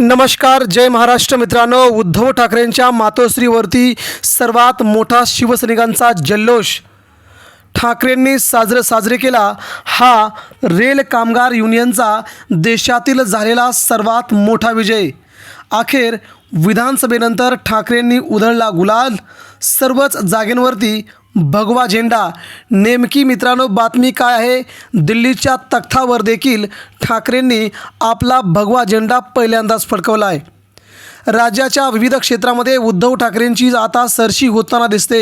नमस्कार जय महाराष्ट्र मित्रांनो. उद्धव ठाकरेंच्या मातोश्रीवरती सर्वात मोठा शिवसैनिकांचा जल्लोष. ठाकरेंनी साजरं साजरे केला हा रेल कामगार युनियनचा देशातील झालेला सर्वात मोठा विजय. अखेर विधानसभेनंतर ठाकरेंनी उधळला गुलाल. सर्वच जागेंवरती भगवा झेंडा. नेमकी मित्रांनो बातमी काय आहे? दिल्लीच्या तख्तावर देखील ठाकरेंनी आपला भगवा झेंडा पहिल्यांदाच फडकवला आहे राज्याच्या विविध क्षेत्रामध्ये उद्धव ठाकरेंची आता सरशी होताना दिसते.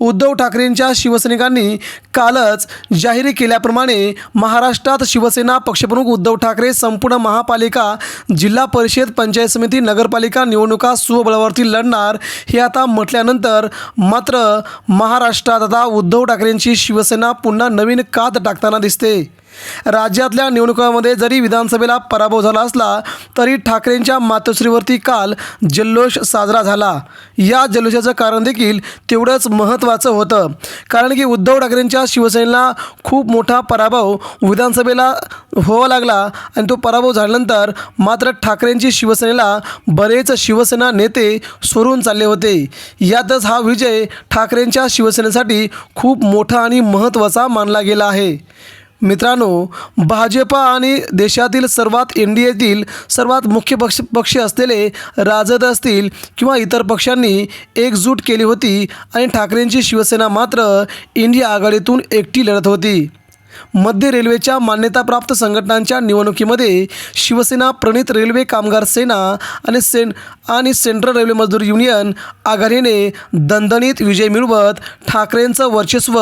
उद्धव ठाकरेंच्या शिवसैनिकांनी कालच जाहीर केल्याप्रमाणे महाराष्ट्रात शिवसेना पक्षप्रमुख उद्धव ठाकरे संपूर्ण महापालिका जिल्हा परिषद पंचायत समिती नगरपालिका निवडणुका स्वबळावरती लढणार हे आता म्हटल्यानंतर मात्र महाराष्ट्रात आता उद्धव ठाकरेंची शिवसेना पुन्हा नवीन कात टाकताना दिसते. राज्यातल्या निवडणुकांमध्ये जरी विधानसभेला पराभव झाला असला तरी ठाकरेंच्या मातोश्रीवरती काल जल्लोष साजरा झाला. या जल्लोषाचं कारण देखील तेवढंच महत्त्वाचं होतं. कारण की उद्धव ठाकरेंच्या शिवसेनेला खूप मोठा पराभव विधानसभेला व्हावा लागला आणि तो पराभव झाल्यानंतर मात्र ठाकरेंची शिवसेनेला बरेच शिवसेना नेते सोडून चालले होते. यातच हा विजय ठाकरेंच्या शिवसेनेसाठी खूप मोठा आणि महत्त्वाचा मानला गेला आहे. मित्रांनो भाजप आणि देशातील सर्वात एन डी एतील सर्वात मुख्य पक्ष पक्ष असलेले राजद असतील किंवा इतर पक्षांनी एकजूट केली होती आणि ठाकरेंची शिवसेना मात्र इंडिया आघाडीतून एकटी लढत होती. मध्य रेल्वेच्या मान्यताप्राप्त संघटनांच्या निवडणुकीमध्ये शिवसेना प्रणित रेल्वे कामगार सेना आणि सेन आणि सेंट्रल रेल्वे मजदूर युनियन आघाडीने दणदणीत विजय मिळवत ठाकरेंचं वर्चस्व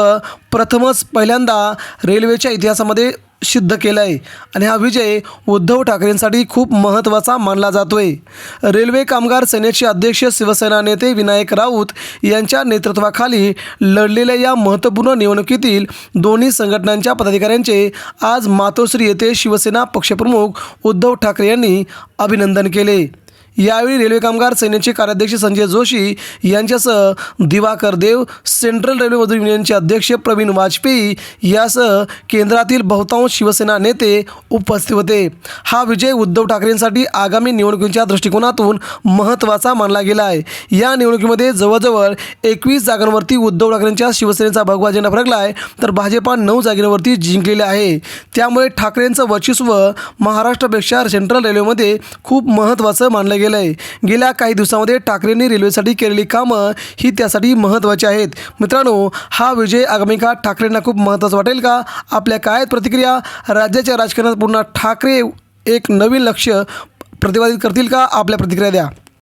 प्रथमच पहिल्यांदा रेल्वेच्या इतिहासामध्ये सिद्ध केलं आहे आणि हा विजय उद्धव ठाकरेंसाठी खूप महत्त्वाचा मानला जातो आहे रेल्वे कामगार सेनेचे अध्यक्ष शिवसेना नेते विनायक राऊत यांच्या नेतृत्वाखाली लढलेल्या या महत्त्वपूर्ण निवडणुकीतील दोन्ही संघटनांच्या पदाधिकाऱ्यांचे आज मातोश्री येथे शिवसेना पक्षप्रमुख उद्धव ठाकरे यांनी अभिनंदन केले. यावेळी रेल्वे कामगार सेनेचे कार्याध्यक्ष संजय जोशी यांच्यासह दिवाकर देव सेंट्रल रेल्वे मजूर युनियनचे अध्यक्ष प्रवीण वाजपेयी यासह केंद्रातील बहुतांश शिवसेना नेते उपस्थित होते. हा विजय उद्धव ठाकरेंसाठी आगामी निवडणुकीच्या दृष्टिकोनातून महत्त्वाचा मानला गेला आहे. या निवडणुकीमध्ये जवळजवळ एकवीस जागांवरती उद्धव ठाकरेंच्या शिवसेनेचा भगवा झेंडा फरकला आहे तर भाजपा नऊ जागेवरती जिंकलेले आहे. त्यामुळे ठाकरेंचं वर्चस्व महाराष्ट्रापेक्षा सेंट्रल रेल्वेमध्ये खूप महत्त्वाचं मानलं गेलं आहे गेल्या काही दिवसामध्ये ठाकरेंनी रेल्वेसाठी केलेली कामं ही त्यासाठी महत्त्वाची आहेत. मित्रांनो हा विजय आगामी काळात ठाकरेंना खूप महत्त्वाचा वाटेल का? आपल्या काय प्रतिक्रिया? राज्याच्या राजकारणात पुन्हा ठाकरे एक नवीन लक्ष प्रतिपादित करतील का? आपल्या प्रतिक्रिया द्या.